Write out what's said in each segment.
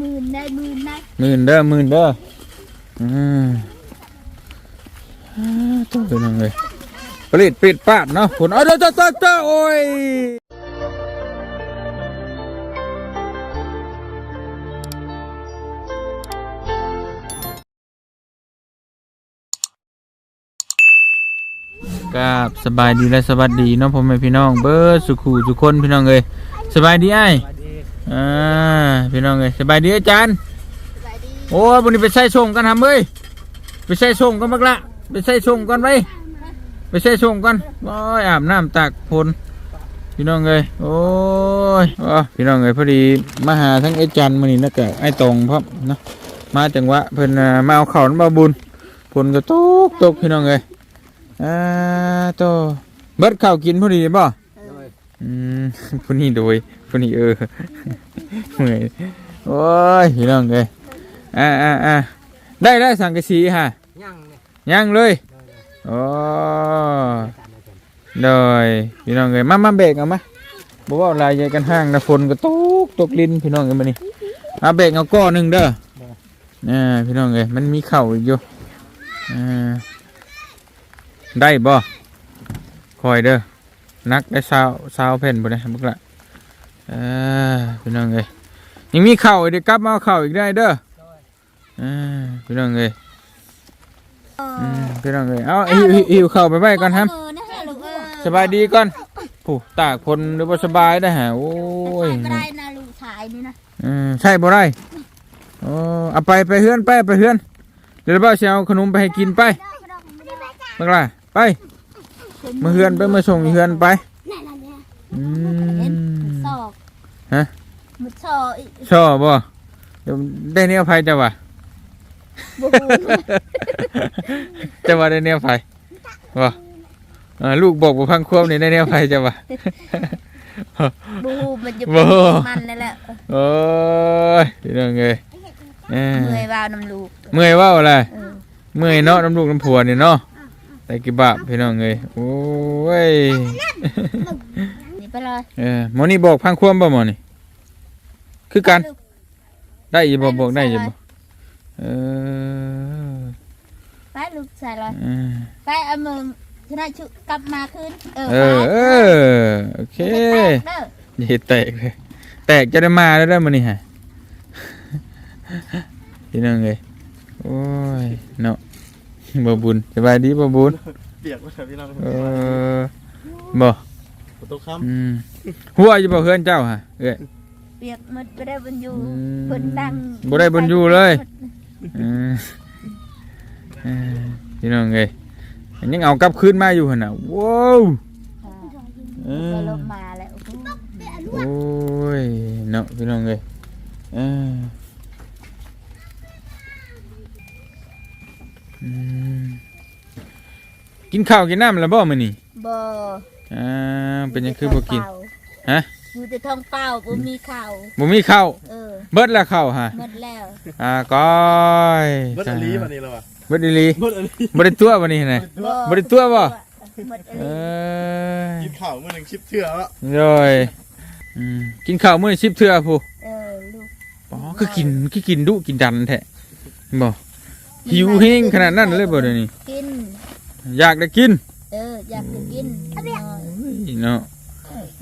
มื่นได้มื่นได้หมื่นเด้อมื่นเด้ออืมอ่าตัวเป็นยังไงผลิตปิดปาดเนาะผลเอาเด้อเด้อเด้อเด้อโอ้ยกับสบายดีและสวัสดีน้องพ่อแม่พี่น้องเบิร์สุขูทุกคนพี่น้องเอ้ยสบายดีไอ้ อ่าพี่น้องเอ้ยสบายดีอาจารย์สบายดีโอ้ยวันนี้ไปใส่ส่งกันทำเอ้ยไปใส่ส่งกันบักละไปใส่ส่งกันไปไปใส่ส่งกันโอ้ยอาบน้ำตากพลพี่น้องเอ้ยโอ้ยอ๋อพี่น้องเอ้ยพอดีมาหาทั้งไอ้จันมานี่นะกะไอ้ตรงพร้อมเนาะมาจังหวะเพิ่นน่ะมาเอาข้าวมาบุญพลก็ตกตกพี่น้องเอ้ยอ่าโตเบิดข้าวกินพอดีบ่อืมผู้นี้โดย ผู้นี้เออเมื่อยโอ้ยพี่น้องเอ้ยอ่าอ่าอ่าได้ได้สังกะสีฮะยังเนี่ยยังเลยโอ้โดยพี่น้องเอ้ยมามาเบรกเอามาบอกว่าลายใหญ่กันห้างนะฝนก็ตกตกลิ้นพี่น้องเอ้ยมานี่มาเบรกเอาก้อนหนึ่งเด้ออ่าพี่น้องเอ้ยมันมีเข่าอีกอยู่อ่าได้บ่คอยเด้อนักได้ซาวซาวแผ่นบ่ได้บักละ อ่าพี่น้องเอ้ยยังมีเข่าอีกเดี๋ยวกลับมาเอาเข่าอีกได้เด้ออ่าพี่น้องเอ้ยอืมพี่น้องเอ้ยเอาหิวหิวหิวเข้าวไปไว้ก่อนครับเออนะฮะลูกเออสบายดีก่อนผู้ตากคนหรือว่าสบายได้ฮะโอ้ยก็ได้นะลูกชายนี่นะอืมใช่บ่ได้โอ้เอาไปไปเฮือนไปไปเฮือนเดี๋ยวบ่าวสิเอาขนมไปให้กินไปบักล่ะไปมาเฮือนไปมาส่งอีเฮือนไปอืเห็นมศอก ฮะมุดศอกอีกชอบบ่เดี๋ยวได้แนวไฟจ้ะวะบูจะว่าได้แนวไฟว่าเออลูกบอกว่าพังควบนี่ได้แนวไฟจะว่าบูมันจะบูเป็นมันนั่นแหละโอ้ยพี่น้องเอ้ยเอ้ยเมื่อยว่าวน้ำลูก เมื่อยเว่าอะไรเออเมื่อยเนาะน้ำลูกน้ำผัวนี่เนาะแต่กี่บาปพี่น้องเอ้ยโอ้ยนี่ไป เลยเออหมอนี่บอกพังควบบ่หมอนี่คือกัน ได้อยี่บ่บอกได้อยี่บ่เออไปลูกใส่เลยเออไปเอามือชนะชุกลับมาคืนเออเออเออโอเคไปเด้ออย่าให้แตกเลยแตกจะได้มาแล้วได้อมื้อนี้ฮะ พี่น้องเอ้ยโอ้ยเนาะบ่บุญสบายดีบ่บุญเปียกมาเถอะพี่น้องเออบ่ ฝนตกค่อืมหัวอยู่บ่เฮือนเจ้าฮะเอ้ย เปียกหมดไปได้บนอยู่อืมเพิ่นดังบ่ได้บนอยู่เลย เออเออพี่น้องเอ้ยยังเอากลับคืนมาอยู่หั่นน่ะว้าวเอไปอลงมาแล้วโอ้ยเนาะพี่น้องเอ้ยเอออืมกินข้าวกินน้ำแล้วบ่มื้อนี้บ่ อ่าเป็นหยังคือบ่กิน ฮะอยู่แต่ท้องเปล่าบ่มีข้าวบ่มีข้าวเออเบิดแล้วข้าวฮะหมดแล้วอ่าก้อยำเบิดอลีวันนี้แล้วอะเบิดอีหลีเบิดอลีบ่ได้ตัววันนี้นะบ่ได้ตัวบ่หมดเอเลยอกินข้าวมื้อหนึงชิปเชื่อแล้วโดยอืมกินข้าวมื้อละ10เทื่อผู้เออลูกอ๋อคือกินคือกินดุกินดันแท้บ่หิวแฮงขนาดนั้นเลยบ่เดี๋ยวนี้กิน อยากได้กิน เอออยากจะกินน้อย เนาะ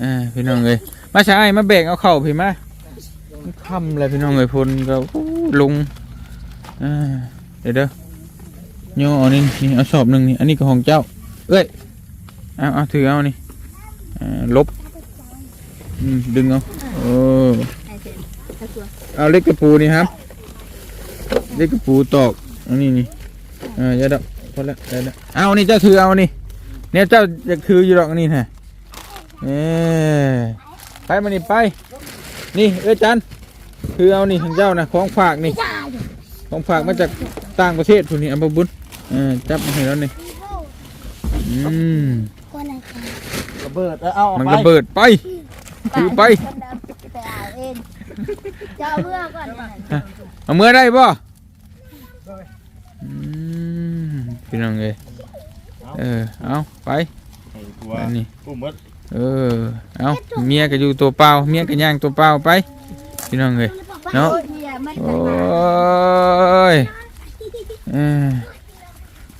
อ่าพี่น้องเอ้ยมาใช้มาแบกเอาเข้าพี่มามันค่ำแล้วพี่น้องเอ้ยพลก็อู้ลงอ่าเดี๋ยวเด้อโยเอานี่นี่เอาสอบหนึ่งนี่อันนี้ก็ของเจ้า เอ้ยเอาเอาถือเอานี่ลบดึงเอาโอ้ไอ้เอาเล็กกระปูนี่ครับเล็กกระปูตอกอันนี้นี่อ่าอย่าดับพอแล้วได้แล้วเอานี่เจ้าถือเอานี่เนี่ยเจ้าอยากถืออยู่ดอกอันนี่ฮะ เอ้ไปมานี่ไป นี่เอ้ยจันถือเอานี่ของเจ้านะของฝากนี่ ของฝากมาจากต่างประเทศทุนนี่อัมบุญเออจับมาให้แล้วนี่อืมระเบิดเออเอาออกมันไประเบิดไปถือไปคนดำไปเอาเองจะเอาเมื่อก่อนเอาเมื่อได้ป่ะพี่น้องเอ้ยเออเอาไปไอ้ตัวอันนี้ปุ่มมด เออเอาเมียก็อยู่ตัวเปล่าเมียก็ย่างตัวเปล่าไปพี่น้องเอ้ยเนาะโอ้ยอ้ย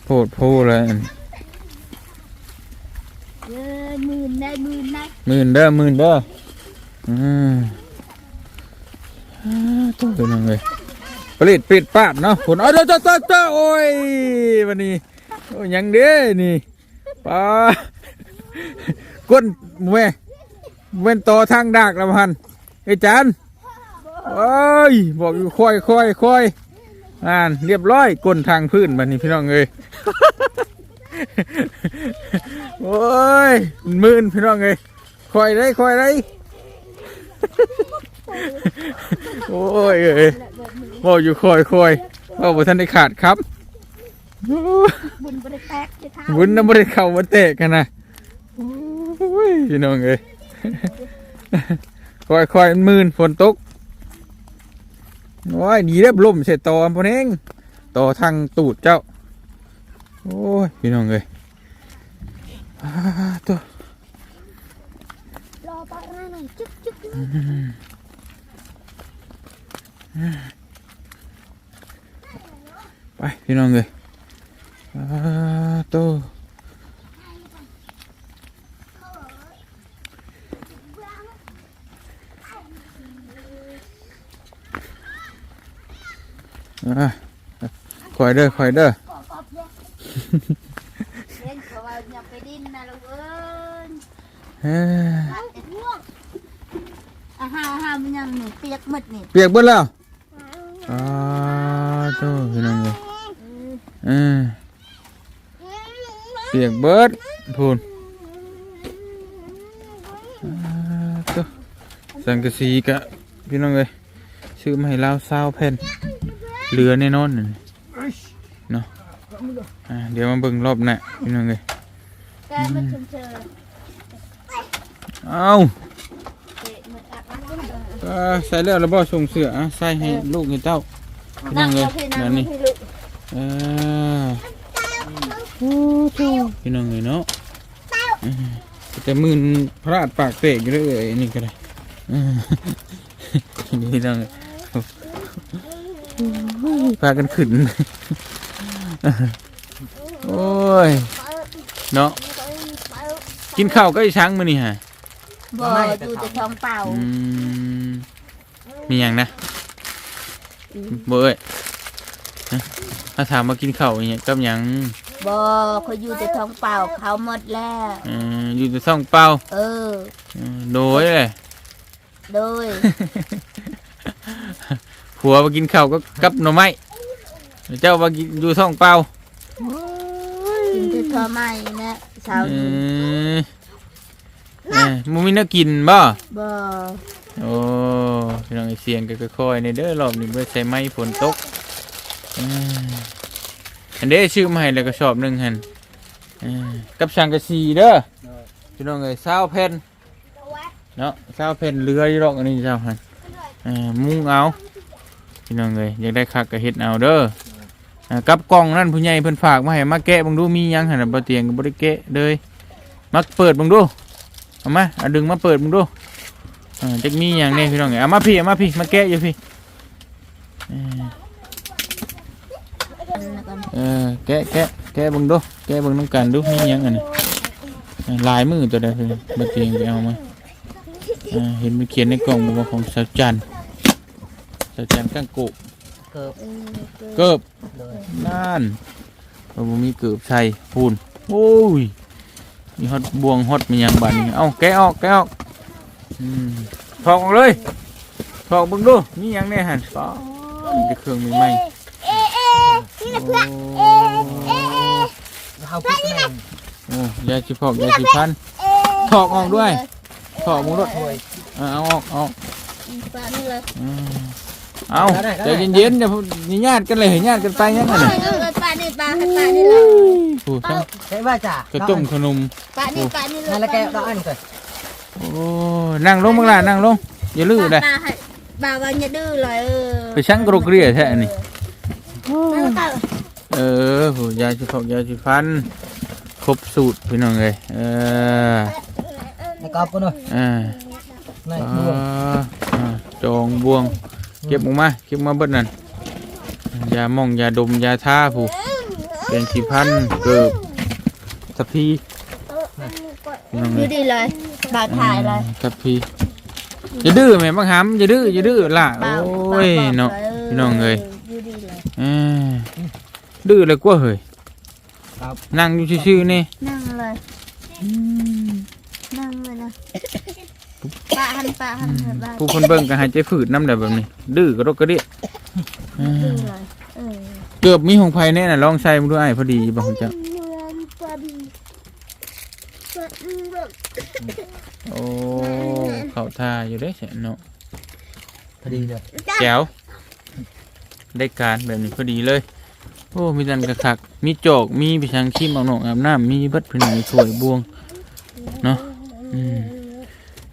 โพดโพเลยหมื่นได้หมื่นได้หมื่นเด้อมื่นเด้ออืมอ่าตัวเป็นยังไงผลิตปิดปาดเนาะผลอดอเด้อเด้อเด้อโอ้ยวันนี้โอ้ยยังเด้นี่ป้า ก้นแม่เว้นต่อทางดากแล้วพันไอ้จานโอ้ยบอกอยู่ค่อยค่อยค่อยอ่านเรียบร้อยก้นทางพื้นบัดนี้พี่น้องเอ้ยโอ้ยมื่นพี่น้องเอ้ยคอยได้คอยได้โอ้ยเอ้ยบอกอยู่คอยคอยบอกว่าท่านได้ขาดครับบุญบริแตกจะเท้าวุ้นน้ำบริเข้ามาเตะกันนะโอ้ ยพี่น้องเอ้ยคอยคอยมื่นฝนตกโอ้ยดีเด้อล่มเสร็จต่ออันเองต่อทางตูดเจ้า โอ้ยพี่น้องเอ้ยอตัวรอปะหน้าหน่อยจึ๊กจึ๊กจึ๊กไปพี่น้องเลยอ่าโตอ่ คอยเด้อคอยเด้อกอบกอบเยอะเล่นเขาว่าอย่าไปดิ้นนะลูกเอ้ยเอ้ยรัดแต่ท่วงอะห้าห้ามันยังหนูเปียกหมดนี่เปียกเบิดแล้วอ่าโตพี่น้องเลยเออเปียกเบิดพูนอ่าโตสังกะสีกะพี่น้องเลยซื้อมาให้เราซาวแผ่น เหลือแน่นอนนั่นเนาะอ่าเดี๋ยวมาเบิ่งรอบหน้าพี่น้องเลยแกมันเชิญเชิญเอาเตะมันอักมันก็เออเอ่อใส่แล้วแล้วบ่ส่งเสืออะใส่ให้ลูกให้เต้าพี่น้นั่องงเลยเอาพี่นั่นั่งนนี่ให้ลูกเออพี่น้องเลยเนาะอืมแต่มือนพระราดปากเตกอยู่เลยเอ้ยนี่ก็ได้อืมนี่พี่น้องเอ้ย พากันขึ้น โอ้ย เนาะกินข้าวก็ไอ้ช้างมื้อนี่ฮะบ่ดูแต่ท้องเปล่าอืมมีอย่างนะเบเอ้ยนะถ้าถามมากินข้าวอย่างเงี้ยกับหยังบ่เขาอยู่แต่ท้องเปล่าเขาหมดแล้วเอ่ออยู่แต่ซ่องเปล่าเออเออโดยเลยโดย ผัวมากินข้าวก็กับหน่อไม้เจ้ามากินอยู่ซ่องเปล่ากินแต่ท้อไม้นะเช้าเอนี้อเออมึงมีแนักกินบ่ บ่โอ้พี่น้องไอ้เสียงก็ค่อยๆในเด้อรอบนี้เมื่อใช้ไม้ฝนตกเอออันเด้ชื่อมาให้แล้วก็ชอบหนึ่งหันเออกับช่างกระสีเด้อพี่น้องไอ้สาวเพนเนาะสาวเพนเรืออยู่หรอกอันนี้เจ้าหันเออมุงเอา พี่น้องเอ้ยอยากได้คักก็เฮ็ดเอาเด้ออ่ากับกล่องนั่นผู้ใหญ่เพิ่นฝากมาให้มาแกะเบังดูมีหยังหั่นน่ะบ่เตียงก็บ่ได้แกะเลยมาเปิดเบังดูเอามาเอาดึงมาเปิดเบังดูอ่าจักมีอย่างนี้พี่น้องเอ้ยเอามาพี่เอามาพี่มาแกะอยู่พี่เออเออแกะแกะแกะเบิ่งดูแกะเบิ่งน้ำกันดูมีหยังอันนี้อ่าลายมือตัวใดคือบัดเตียงไปเอามาอ่าเห็นมันเขียนในกล่องบอกว่าของสาวจันทร์ สาวจันทร์ก้างโกะเออเกิบนั่นเราบ่มีเกิบใส่พูนโอ้ยมีฮอตบวงฮอตมีหยังบัดนี้เอ้าแกะออกแกะออกอืมถอกออกเลยถอกเบิ่งดูมีหยังแน่หั่นป้ามีแต่เครื่องใหม่ๆเอเอนี่นะเพื่อนเอเอเอเฮาพูดแม่งโอ้ยาชิพอกยาชิพันเอถอกออกด้วยถอกมึงด้วยถวยเอาเอาออกเอาปลานี่เลย อืม เอาใจเย็นๆเดี๋ยวนี่ญาติกันเลยญาติกันไปยังไงเอน่ะอปลานี่ปลาปลานี่เลยโอ้ทั้งใช่ว่าจ้ะกระต้มขนมปลานี่ปลานี่เลยนั่นละแกดอกอันก่อนโอ้นั่งลงมึงล่ะนั่งลงอย่าลื้อเลยปลาให้ปลาวันอย่าดื้อเลยเออไปช่างกรุกเรียแท้อันนี่นั่นก็เออโหยาชิพอกยาชิพันครบสูตรพี่น้องเลยเออในกรอบกูหน่อยอ่าในอ่าบวงอ่าจองบวง เก็บออกมาเก็บมาเบิดนั่นยาหมองยาดมยาทาผู้เป็นสีพันเกิบทัพพีพี่น้องดูเอ้ยดีเลยบาดถ่ายเลยทัพพีอย่าดื้อแม่บังหำอย่าดื้ออย่าดื้อล่ะบาโอ้ยเนาะพี่น้องเอ้ยดูดีเลยเอ้ยดื้อเลยกว่าเฮ้ยครับนั่งอยู่ซื่อๆนี่นั่งเลยนั่งเลยนะ ปะหันปะหันเถอะบ้าผู้คนเบิ่งก็หายใจฝืดน้ำได้แบบนี้ ดื้อกระดกกระเดี่ยเอ้ยดูเลยเออเกือบมีของไผแน่น่ะลองใส่มาดูไอ้ายพอดีบ่ของเจ้าโอ้เข้าท่าอยู่เด้แสนเนาะพอดีเลยแจ๋วได้การแบบนี้พอดีเลย โอ้มีดันกระคัก มีจอกมีไปชังขี้เอาหนองอาบน้ำมีเบัดพื้นหนถ้วยบวง เนาะอืม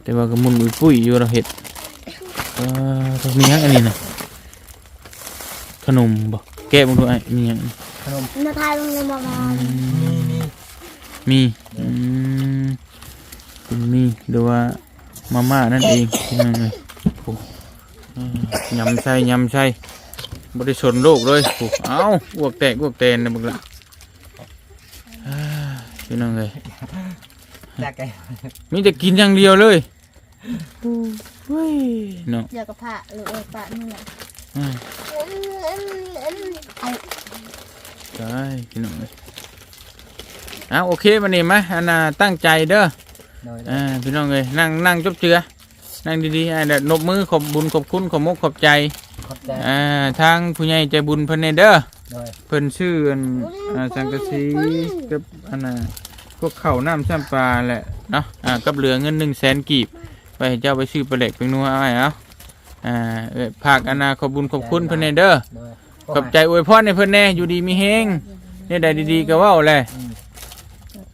แต่ว่าก็มุนอุ้ยปุ้ยอยู่เราเห็ดเออต้องมีหยังอันนี้นะขนมบ่แกะมึงดูไอ้มีหยังขนมนาทายลงเลยมามามีมีมีอืมเป็นมีหรือว่ามาม่านั่นเองที่นั่นเลยโอ้อืมยำใส่ยำใส่บริสนโลกเลยโอ้เอ้าอ้วกแตกอ้วกแตนนะบึกละอ่าพี่น้องเลยแจกไก่มีแต่กินอย่างเดียวเลย เฮ้ยเนาะเดี๋ยวกับพระหรือเออปะนี่แหละอ่าเอาใช่พี่น้องเลยเอาโอเควันนี้มาอันน่ะตั้งใจเด้อโดยอ่าพี่น้องเลยนั่งนั่งจบเจือนั่งดีๆอ่าเดี๋ยวนบมือขอบบุญขอบคุณขอบมกขอบใจขอบใจอ่าทางผู้ใหญ่ใจบุญเพิ่นเนเด้อ โดยเพิ่นชื่ออันอ่าสังกะสีกับอันน่ะพวกข้าวน้ำซ้ำปลาแหละเนาะอ่ากับเหลือเงินหนึ่งแสนกีบ ไปให้เจ้าไปซื้อปลาเหล็กเป็นนัวเอาไว้เอาอ่าเอ้ยภาคอันน่ะขอบบุญขอบคุณเพิ่นเนเด้อโดยขอบใจอวยพรให้เพิ่นแน่อยู่ดีมีเฮงเนี่ยได้ดีๆก็เว้าแหละ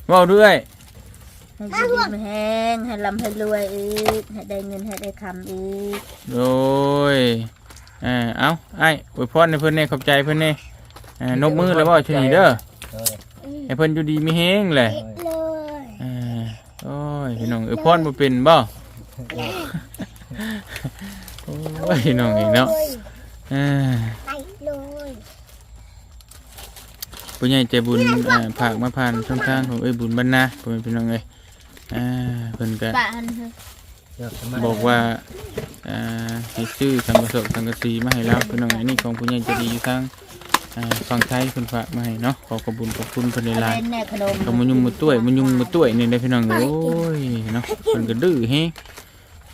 เว้าด้วยให้อยู่ดีมีแห้งให้ลำให้รวยอีกให้ได้เงินให้ได้คำอีกโดยอ่าเอาไอ้อวยพรให้เพิ่นแน่ขอบใจเพิ่นแน่อ่านกมือแล้วเว้าชนีเด้อโดยให้เพิ่นอยู่ดีมีเฮงแหละโดยอ่าโอ้ยพี่น้องเออพรบ่เป็นบ่ โอ้ยน้องอีกเนาะอ่าไปเลยผู้ใหญ่ใจบุญอ่าผากมาผ่านช่องทางของเอ้ยบุญบรรณาพ่อแม่พี่น้องเอ้ยอ่าเพิ่นก็ ปะหันเถอะบอกว่าอ่าให้ซื้อสังกะสบสังกะสีมาให้เราพี่น้องอันนี้ของผู้ใหญ่ใจดีอยู่ทางอ่าฝั่งไทยเพิ่นฝากมาให้เนาะขอขอบคุญขอบคุณเพิ่นหลายเป็นแน่ขนมๆก็มายุ่งมาต้วยมายุ่งมาต้วยนี่ได้อพี่น้องเอ้ยโอ้ยเนาะเพิ่นก็ดื้อแฮง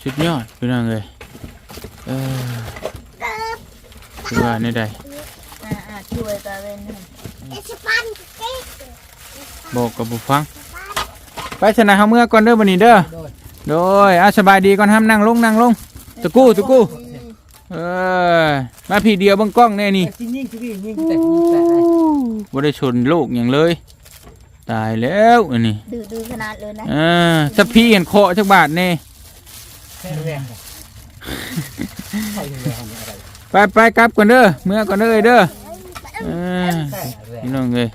สุดยอดพี่น้องเอ้ยเออคือว่าในใดอ่าอ่าช่วยตาเวนให้บอกกับบุฟัง ไปชนะเฮาเมื่อก่อนเด้อบันนี้เด้อโดยโดยอาสบายดีก่อนห้ามนั่งลงนั่งลงตะกู้ตะกู้เออมาพี่เดียวเบังกล้องแน่นี่จริงยิงจริงยิงแต่ยิงแต่ไอ้บ่ได้ชนลูกอย่างเลย ตายแล้วอันนี้ดื้อดื้อขนาดเลยนะเออสักพี่เห็นเคาะจักบาทแน่ ไรไปไปกลับก่อนเด้อเมื่อก่อนเด้อเด้อเออแค่แรงพี่น้องเอ้ย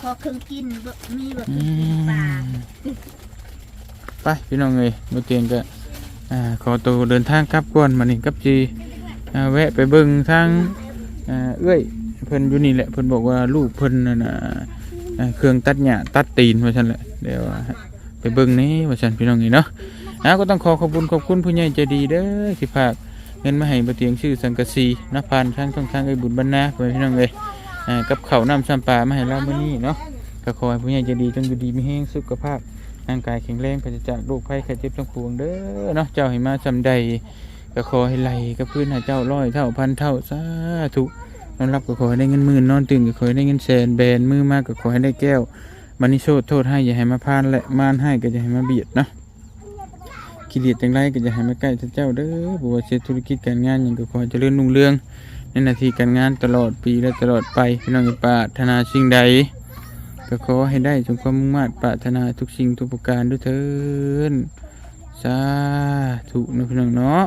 พอเครื่องกินบ่มีแบบอืปลามไปพี่น้องเอ้ยเมื่อเตียงก็อ่าขอตัวเดินทางกลับก่อนมานี่กับจีอ่าแวะไปเบิ่งทางอ่าเอ้ยเพิ่นอยู่นี่แหละเพิ่นบอกว่าลูกเพิ่นนั่นน่ะอ่าเครื่องตัดหญ้าตัดตีนว่าซั่นแหละเดี๋ยว ไปเบิ่งนี่ว่าซั่นพี่น้องนี่เนาะอ่าก็ต้องขอขอบคุณขอบคุณผู้ใหญ่ใจดีเด้อที่ฝากเงินมาให้บ่เตียงชื่อสังกะสีนะผ่านทางช่องทางไอ้บุญบรรณาพ่อแม่พี่น้องเอ้ยอ่ากับเขาน้ำซ้ำปลามาให้เราเมื้อนี้เนาะก็ขอให้ผู้ใหญ่ใจดีจงอยู่ดีมีแรงสุขภาพร่างกายแข็งแรงปราศจากโรคภัยไข้เจ็บทั้งปวงเด้อเนาะเจ้าให้มาสำใดก็ขอให้ไหลกับพื้นหาเจ้าร้อยเท่าพันเท่าสาธุนอนรับก็ขอให้ได้เงินหมื่นนอนตื่นก็ขอให้ได้เงินแสนแบนมือมากก็ขอให้ได้แก้ว มันนิโชดโทษให้อย่าให้มาพานและมานให้ก็อย่าให้มาเบียดนะกิเลสจังไรก็อย่าให้มาใกล้เจ้าเด้อบัวเสียธุรกิจการงานอย่างก็ขอให้เจริญรุ่งเรื่องในนาทีการงานตลอดปีและตลอดไปพี่น้องอย่าปารถนาสิ่งใด ก็ขอให้ได้จงความมุ่งมั่นปรารถนาทุกสิ่งทุกประการด้วยเถินสาธุนะพี่น้องเนาะ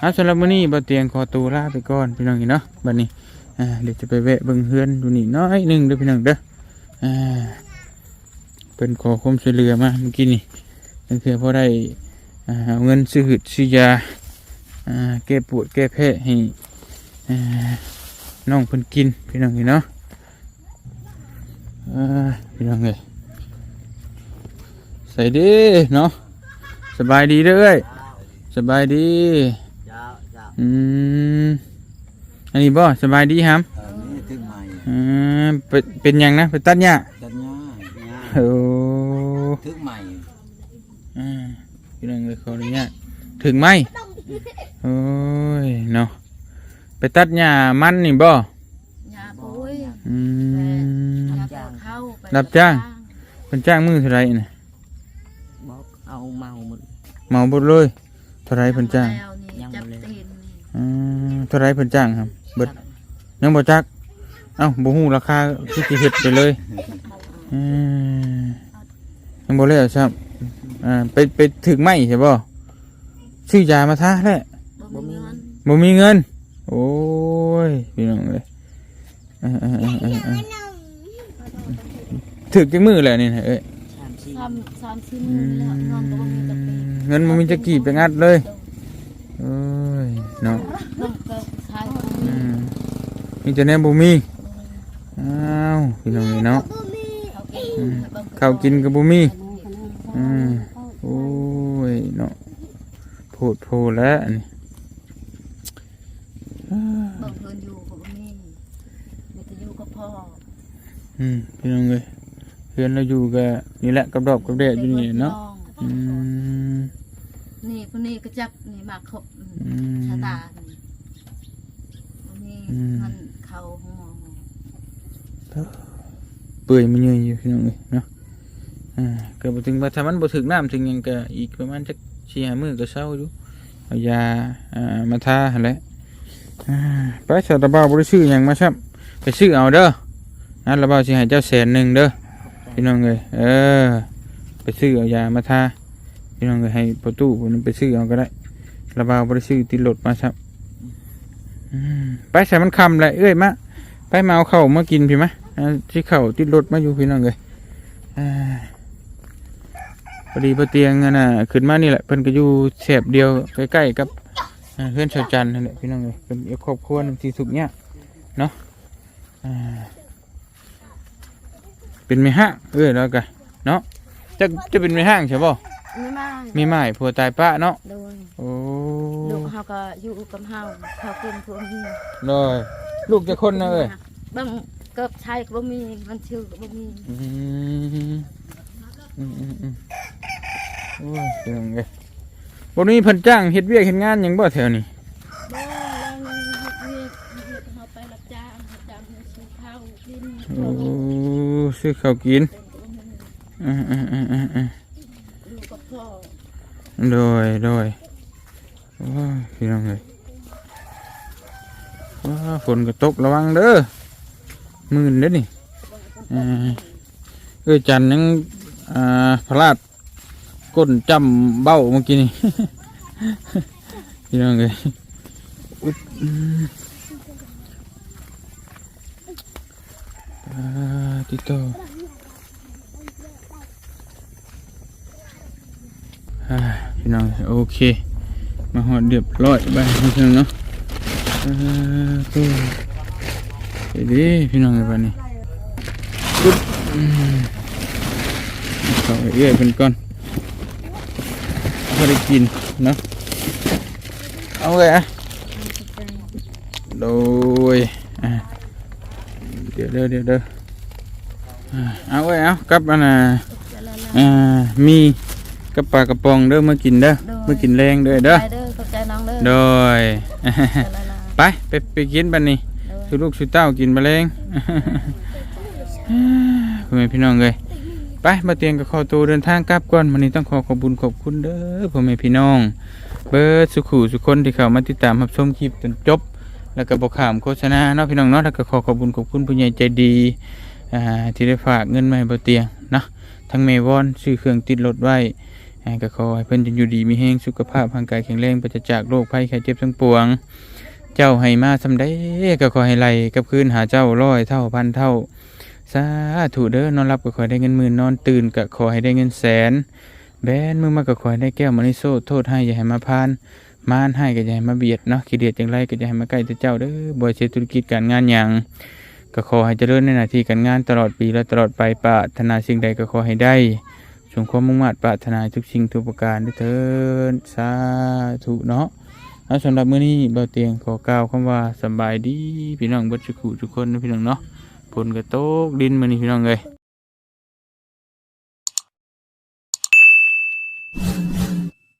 อาสำหรับมื้อนี้บ่เตียงขอตัวลาไปก่อนพี่น้องเนาะบัดนี้เดี๋ยวจะไปแวะเบิ่งเฮือนดูนี่น้อยหนึงเด้อพี่น้องเด้ออ่า เป็นขอความช่วยเหลือมาเมื่อกี้นี่นั่นคือพอได้อ่าเอาเงินซื้อหืดซื้อยาอ่าแก้ปวดแก้แพ้ให้อ่าน้องเพิ่นกินพี่น้องเอ้ยเนาะอ่าพี่น้องเอ้ยใส่ดีเนาะสบายดีเด้อเอ้ยสบายดีเจ้าเจ้าอืมอันนี้บ่สบายดีครับเออนี่ถึงใหม่อืมเป็นเป็นหยังนะไปตัดหญ้าจันย่าย่า โอ้ถึงใหม่อ่าพี่น้องเลยขออนุญาตถึงไหมโอ้ยเนาะไปตัดหญ้ามันนี่บ่ยาปุ้ยอืมยาปวดเข้าไปรับจ้างเป็นจ้างมือเท่าไหรน่ะบอกเอาเมาหมดเหมาหมดเลยเท่าไหรเพิ่นจ้างแล้วนี่จับตีนนี่อืมเท่าไหรเพิ่นจ้างครับเบิดยังบ่จักเอ้าบ่ฮู้ราคาคือสิเฮ็ดไปเลย อืมยังบ่แล้วครับอ่าไปไปถึงไหมใช่บ่ซื้อยามาทาแหละบ่มีเงินบ่มีเงิน โอ้ยพี่น้องเลยเออเออเออเออเออถึกจังมือแหละนี่นะเอ้ย สามสี่สามสามสี่หมื่นแล้วเงินก็บ่มีจักปีเงินมันมีจะกี่ไปงัดเลยโอ้ยเนาะต้องก็ขายของอืมมีแต่แน่บ่มีอ้าวพี่น้องเลยเนาะเขากินข้าวกินก็บ่มีอืมโอ้ยเนาะโพดโพแล้วอันนี้เบิ่งเพิ่นอยู่ก็บ่มีมีแต่อยู่กับพ่ออืมพี่น้องเลยเพื่อนเราอยู่กับนี่แหละกับดอกกับแดดอยู่นี่เนาะอืมนี่คนนี้ก็จับนี่มาครบอืมชะตานี่บ่มีอืมเงินเข้าห้องหมอ เปื่อยมันเยอะอยู่พี่น้องเลยเนาะอ่าก็บถึงว่าถ้ามันบ่ถึงน้ำถึงยังก็อีกประมาณจักสี่ห้ามื้อก็เศร้าอยู่เอายาอ่ามาทาหั่นแหละอ่าไปสตาร์บ้าบ่ได้ซื้อหยังมาซับไปซื้อเอาเด้อนั่นระเบ้าสิให้เจ้าแสนหนึ่งเด้อพี่น้องเอ้ยเออ ไปซื้อเอายามาทาพี่น้องเอ้ยให้ประตูผมนไปซื้อเอาก็ได้ระเบ้าบ่ได้ซื้อติดรถมาซับไปใส่มันคำเลยเอ้ยมาไปมาเอาเข้ามากินพี่มะ ที่เขาติดรถมาอยู่พี่น้องเลยอ่าพอดีพอเตียงนั่นน่ะขึ้นมานี่แหละเพิ่นก็อยู่แสบเดียวใกล้ๆกับอ่าเพื่อนชาวจันทร์นั่นแหละพี่น้องเลยเป็นครอบครัวหนึงที่สุขเนี่ยากเนาะอ่าเป็นไม่ห้างเอ้ยแล้วกันเนาะจะจะเป็นไม่ห้างใช่ป่ะไม่มามีไม้ผัวตายป้าเนาะโดยโอ้ลูกเฮาก็อยู่กับเฮาเขากินพวกนี้เลยลูกจะคนนะเอ้ยบาง เกิบใช้ก็บ่มีมันชื่อก็บ่มีอืมอืมอืมอืมโอ้ยเรื่องไงบนนี้เพิ่นจ้างเฮ็ดเวียกเฮ็ดงานหยังบ่แถวนี้บ่แล้วเงินเฮ็ดเวียกเฮ็ดเฮาไปรับจ้างรับจ้างให้ซื้อข้าวกินโอ้ซื้อข้าวกินอืมอืมอืมอืมอืมอยู่กับพ่อโดยโดยโอ้ยพี่น้องเอ้ยว้าฝนก็ตกระวังเด้อ มื่นเด้อนี่อ่าเอ้ยจันยังอ่าพลาดก้นจำเบ้าเมื่อกี้นี่พี่น้องเอ้ยอุ๊บอืมอ่าติดต่ออ่าพี่น้องโอเค มาหอดเรียบร้อยไปพี่น้องเนาะเออตัวเดี๋ยวดิพี่น้องเลยบ้านี้ปุ๊บอืมเขาเอื้อยเป็นก่อนพอได้กินเนาะเอาเลยอะโดยอะเดี๋ยวเด้อเดี๋ยวเด้ออะเอาไว้เอากลับอันน่ะอ่ามีกับปลากระป๋องเด้อมากินเด้อมากินแรงเด้อเด้อไปเด้อขอบใจน้องเด้อโดยละละไปไปไปกินบันนี้โดย สุลูกสุเต้ากินมาเลงพ่อแม่พี่น้องเลยไปมาเตียงกับขอตัวเดินทางกลับก่อนวันนี้ต้องขอขอบคุญขอบคุณเด้อพ่อแม่พี่น้อง เบิร์ดสุขูสุคนที่เข้ามาติดตามรับชมคลิปจนจบ แล้วก็บอกข่ามโฆษณาเนาะพี่น้องเนาะแล้วก็ขอขอบคุญขอบคุณผู้ใหญ่ใจดีที่ได้ฝากเงินมาให้บ่เตียงนะทั้งเมวอนซื้อเครื่องติดรถไว้ก็ขอให้เพิ่นจะอยู่ดีมีแห้งสุขภาพร่างกายแข็งแรงปราศจากโรคภัยไข้เจ็บทั้งปวง เจ้าให้มาสำได้ก็ขอให้ไหลกับคืนหาเจ้าร้อยเท่าพันเท่าสาธุเด้อนอนรับก็ขอให้ได้เงินหมื่นนอนตื่นก็ขอให้ได้เงินแสน แบนมึงมากับข่อยได้แก้วมานิโซโทษให้อย่าให้มาพานมานให้ก็อย่าให้มาเบียดเนาะขี้เดียดจังไรก็อย่าให้มาใกล้แต่เจ้าเด้อบ่ให้เสียธุรกิจการงานหยังก็ขอให้เจริญในหน้าที่การงานตลอดปีและตลอดไปปรารถนาสิ่งใดก็ขอให้ได้สมความมุ่งมั่นปรารถนาทุกสิ่งทุกประการด้วยเถิดสาธุเนาะ แล้วสำหรับมื้อนี้เบาเตียงขอกล่าวคำว่าสบายดีพี่น้องเบัดสุขุทุกคนนะพี่น้องเนาะฝนก็ตกดินมื้อนี้พี่น้องเลย